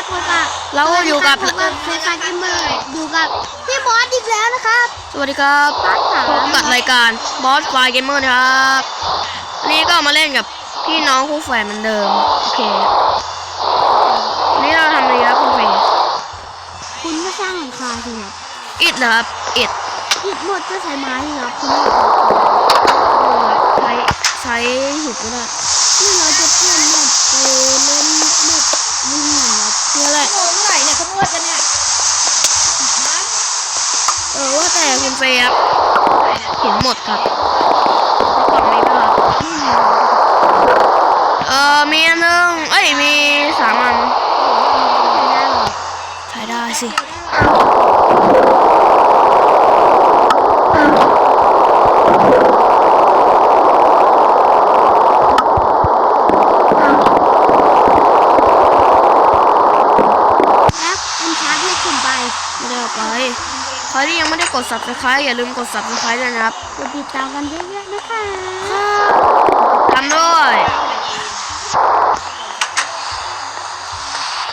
ครับพบกับเราอยู่กับพบกับเฟซบุ๊กเมอร์อยู่กับพี่มอสอีกแล้วนะครับ สวัสดีครับบ้านหาพบกับรายการบอสไฟเกมเมอร์นะครับวันนี้ก็มาเล่นกับพี่น้องคู่แฝดเหมือนเดิม โอเควันนี้เราทำอะไรครับคุณเฟย์คุณก็สร้างหลังคาสิครับอิดเหรอครับอิดอิฐหมดก็ใช้ไม้สิครับคุณใช้ใช้หินก็ได้ นี่เราจะเปลี่ยนแบบเออเล่นแบบวิ่งนะครับ เพื่ออะไร โมงเท่าไหร่เนี่ยเขานวดกันเนี่ย เออว่าแต่ คุณเฟย์ครับหินหมดครับกล่องนี้ด้วยครับนี่นะเออมีอันหนึงเอ้ยมีสามอันไม่ได้หรอกใช้ได้สิ แล้วเป็นชาร์จให้ผมไป ไม่ได้เอาไปใค รที่ยังไม่ได้กด subscribe อย่าลืมกด subscribe ด้วยนะครับกดติดตามกันเยอะๆนะคะทำด้วย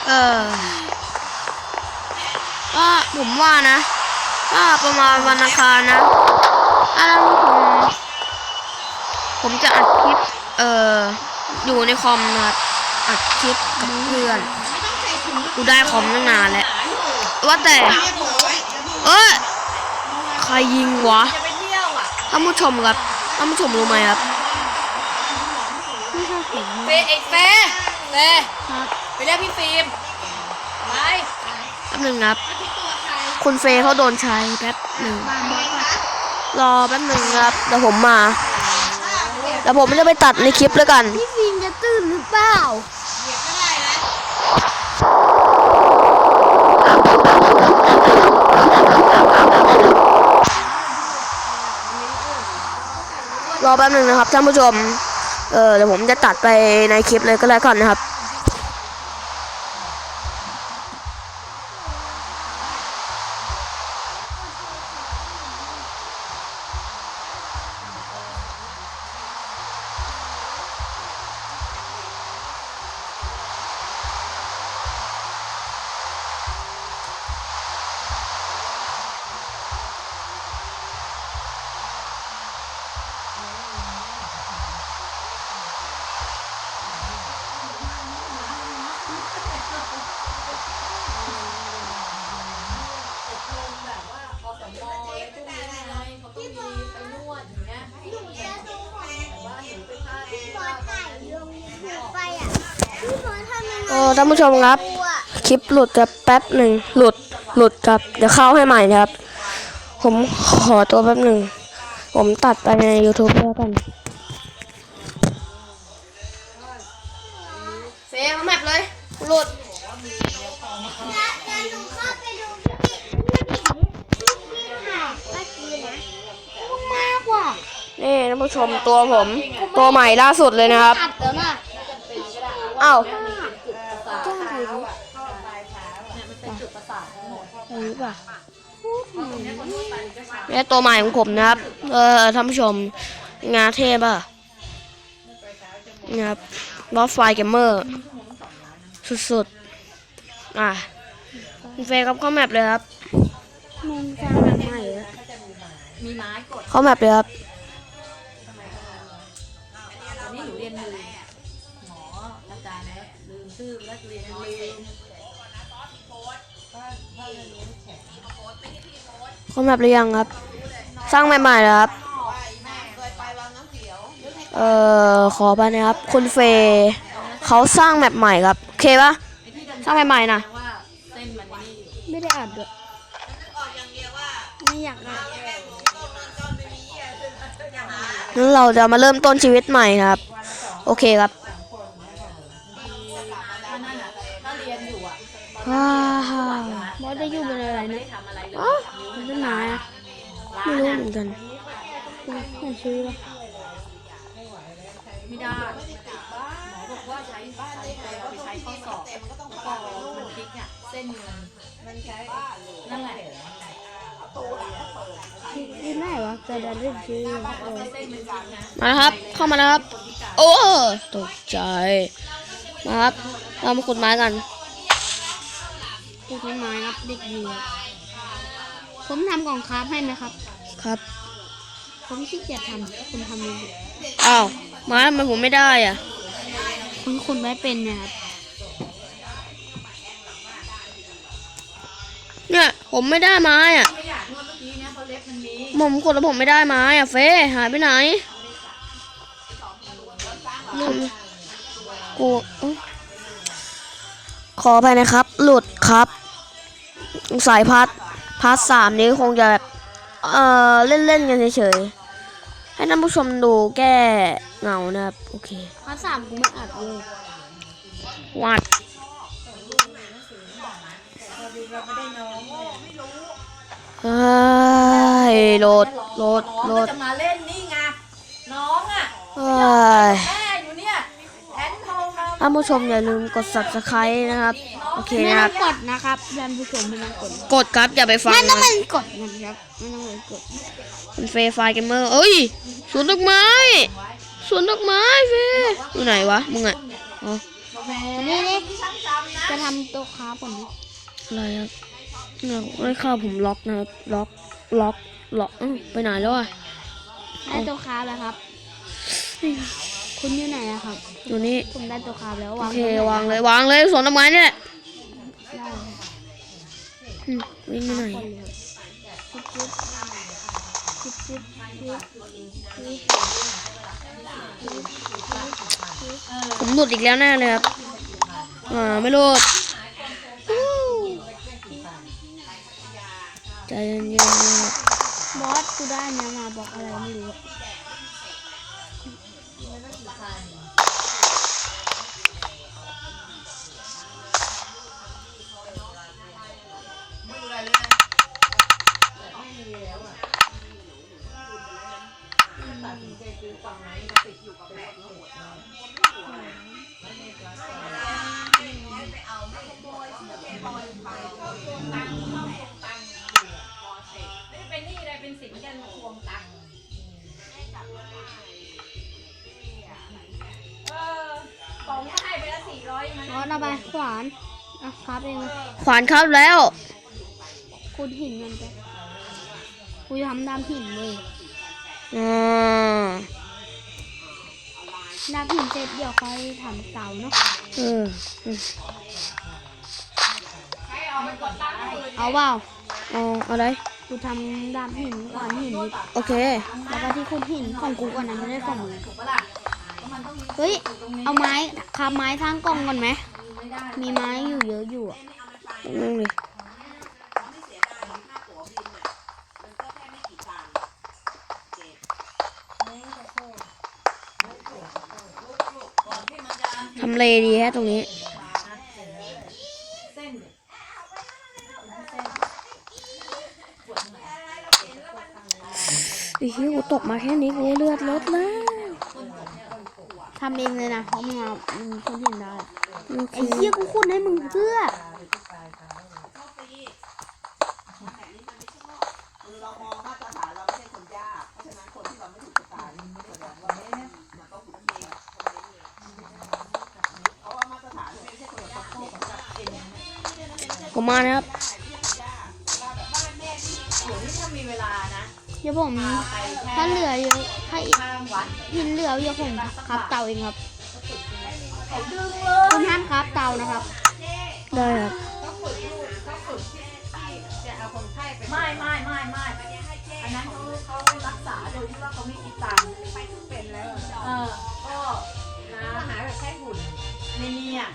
เออก็ผมว่านะก็ประมาณวันอังคารนะถ้าท่านผู้ชมผมจะอัดคลิป เอ่อ อยู่ในคอมนะครับอัดคลิปกับเพื่อน กูได้คอมตั้งนานแล้ว ว่าแต่ เอ้ยใครยิงวะจะไปเที่ยวอะท่านผู้ชมครับท่านผู้ชมรู้ไหมครับไม่ใช่ผมเฟย์ไอ้เฟย์เฟย์ครับไปเรียกพี่ฟิล์มไปแป๊บหนึ่งนะครับคุณเฟย์เขาโดนใช้แป๊บหนึ่งบางบอสก่อนรอแป๊บหนึ่งครับเดี๋ยวผมมาเดี๋ยวผมจะไปตัดในคลิปแล้วกัน พี่ฟิล์มจะตื่นหรือเปล่า รอแป๊บหนึ่งนะครับท่านผู้ชม เออเดี๋ยวผมจะตัดไปในคลิปเลยก็แล้วกันนะครับ เออท่านผู้ชมครับ คลิปหลุดจะแป๊บหนึ่งหลุดหลุดครับ เดี๋ยวเข้าให้ใหม่นะครับ ผมขอตัวแป๊บหนึ่ง ผมตัดไปใน YouTube แล้วกันเฟย์มาแมปเลยหลุดมากกว่านี่ท่านผู้ชมตัวผม ตัวใหม่ล่าสุดเลยนะครับอัดแล้วนะอ้าว รู้ป่ะนี่ตัวใหม่ของผมนะครับ เออท่านผู้ชม งานเทพอะนะครับบอสไฟเกมเมอร์ สุดๆ อะคุณเฟย์ครับเข้าแมปเลยครับแม่งจ้างแบบใหม่แล้วมีไม้กดเข้าแมปเลยครับ เข้าแมปหรือยังครับ สร้างใหม่ๆเลยครับ เอ่อ ขอไปนะครับ คุณเฟย์เขาสร้างแมปใหม่ครับโอเคปะสร้างใหม่ๆนะว่าเส้นมันนี่อยู่ไม่ได้อัดด้วยไม่อยากอัดงั้นเราจะมาเริ่มต้นชีวิตใหม่ครับ โอเคครับ ถ้านั่นอะถ้าเรียนอยู่อะว้าวบอสจะอยู่เป็นอะไรไม่นะได้ทำอะไรเลยอ้าวมันเป็นไม้อะไม่รู้เหมือนกันเห็นชื่อปะไม่ได้หมอบอกว่าใช้ใช้ไปใช้ข้อสอบแล้วก็มันพลิกอะเส้นมันนั่นแหละที่ไหนวะจะดันเล่นชื่อเออเส้นมันพลิกนะมาแล้วครับ เข้ามาแล้วครับ โอ้ตกใจ มาครับ เรามาขุดไม้กัน ปลูกต้นไม้ครับเด็กดีครับผมทำกล่องคราฟให้ไหมครับ ครับ ผมขี้เกียจทำคุณทำเองอ้าวไม้ทำไมผมไม่ได้อะ คุณคุณไม่เป็นเนะครับเนี่ย ผมไม่ได้ไม้อะไม่อยากนวดเมื่อกี้เนี่ยเพราะเล็บมันมีผมกดแล้วผมไม่ได้ไม้อะเฟยหายไปไหนลืมกูเอ้า ขอไปนะครับ หลุดครับ สายพัดพาร์ทสามนี้คงจะแบบเออเล่นๆกันเฉยๆ ให้ท่านผู้ชมดูแก้เหงานะครับ โอเคพาร์ทสามกูไม่อัดเลยวัดเราไม่ได้น้องเลยเฮ้ยโหลดโหลดน้องโหลก็ดจะมาเล่นนี่ไงน้องอะเฮ้ย แม่อยู่เนี่ยแอนโทรมาท่านผู้ชมอย่าลืมกด subscribe นะครับ โอเคไม่นะคต้รัอบ งกดนะครับท่านผู้ชมไม่ต้องกดกดครับอย่าไปฟังไม่ต้องนะไปกดนะครับไม่ต้องไปกดเป็นเฟย์ไฟเกมเมอร์เอ้ยสวนดอกไม้สวนดอกไม้เฟย์อยู่ไหนวะมึงอะอ๋อแม่นี่นี่ที่ช่างจำนะจะทำโต๊ะคราฟก่อนนะอะไรครับเนี่ยได้ข่าวผมล็อกนะครับล็อกล็อกล็อกอ้าวไปไหนแล้วอะได้โต๊ะคราฟแล้วครับ คุณอยู่ไหนอะครับ อยู่นี่ ผมได้โต๊ะคราฟแล้วโอวางเควางเลยวางเลยสวนดอกไม้เนี่ยได้อืมวิ่งไปไหนคนเลยจิ๊บจิ๊บจิ๊บจิ๊บจิ๊บจิ๊บผมหลุดอีกแล้วแน่เลยครับ อ่าไม่หลุดใจเย็นๆนะครับบอสกูได้เนี่ยมาบอกอะไรไม่รู้อะ เป็นนี่อะไรเป็นสินกันทวงตังค์เออของก็ให้ไปละสี่ร้อยมันบอสเอาไปขวานอะครับเองเลยขวานครับแล้ว คุณหินมันไปกูจะทำดามหินเลยอ่าดามหินเสร็จเดี๋ยวค่อยทำเสาเนาะเอออืมใครเอามันกดตังค์ให้เลยเอาเปล่าเอาเอาอะไร กูทำดามหินก่อนหินนิดโอเค แล้วก็ที่คุณหินของกูก่อนนะไม่ได้ของมึงถูกปะล่ะก็มันต้องมีเฮ้ยตรงนี้เอาไม้คาไม้สร้างกล่องก่อนไหมไม่ได้มีไม้อยู่เยอะอยู่อะนั่งเลยทำเลดีแฮะตรงนี้เส้น อีหิวกูตกมาแค่นี้กูเลือดลดแล้วทำเองเลยนะเพราะมึงเอามึงคุณหินได้โอเคไอ้เหี้ยกูขุดให้มึงเพื่อเรามองมาตรฐานเราไม่ใช่คนยากมาเนาะว่ามาตรฐานไม่ใช่คนละโคสำหรับเองผมมานะครับ ดี๋ยวผมไปแค่ถ้าเหลือเยอะถ้าข้างวัดหินเหลือเดี๋ยวผมครับเตาเองครับเขาดึงเลยคุณห้ามครับเตานะครับได้ครับไม่ไม่ไม่ไม่อันนั้นเขาเขารักษาโดยที่ว่าเขาไม่คิดตังค์เป็นแล้วเออก็นะหาแบบแค่หุ่นในนี้อะ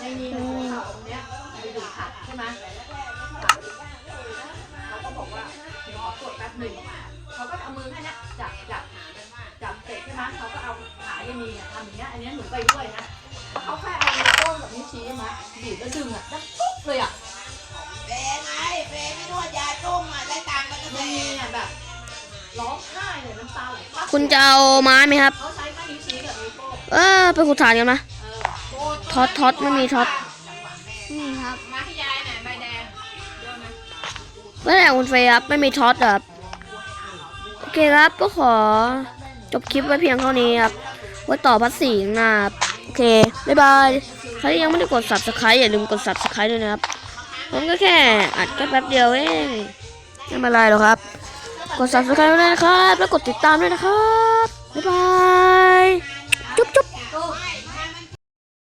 ในนี้มันหัวเข่าตรงเนี้ย ร้องไห้เลยน้ำตาไหลปั๊บคุณจะเอาไม้ไหมครับ เขาใช้แค่นิ้วชี้กับนิ้วโป้งเออไปขุดฐานกันนะเออโป้ท็อตท็อตไม่มีท็อตนี่ครับมาให้ยายหน่อยใบแดงเยอะไหมแล้วแต่คุณเฟย์ครับไม่มีท็อตเหรอครับโอเคครับก็ขอจบคลิปไว้เพียงเท่านี้ครับไว้ต่อพัดสีข้างหน้าครับโอเคบ๊ายบายใครที่ยังไม่ได้กด subscribe อย่าลืมกด subscribe ด้วยนะครับหผมก็แค่อัดแค่แป๊บเดียวเองไม่เป็นไรหรอกครับ กด subscribe ด้วยนะครับ แล้วกดติดตามด้วยนะครับ บ๊ายบาย จุ๊บจุ๊บ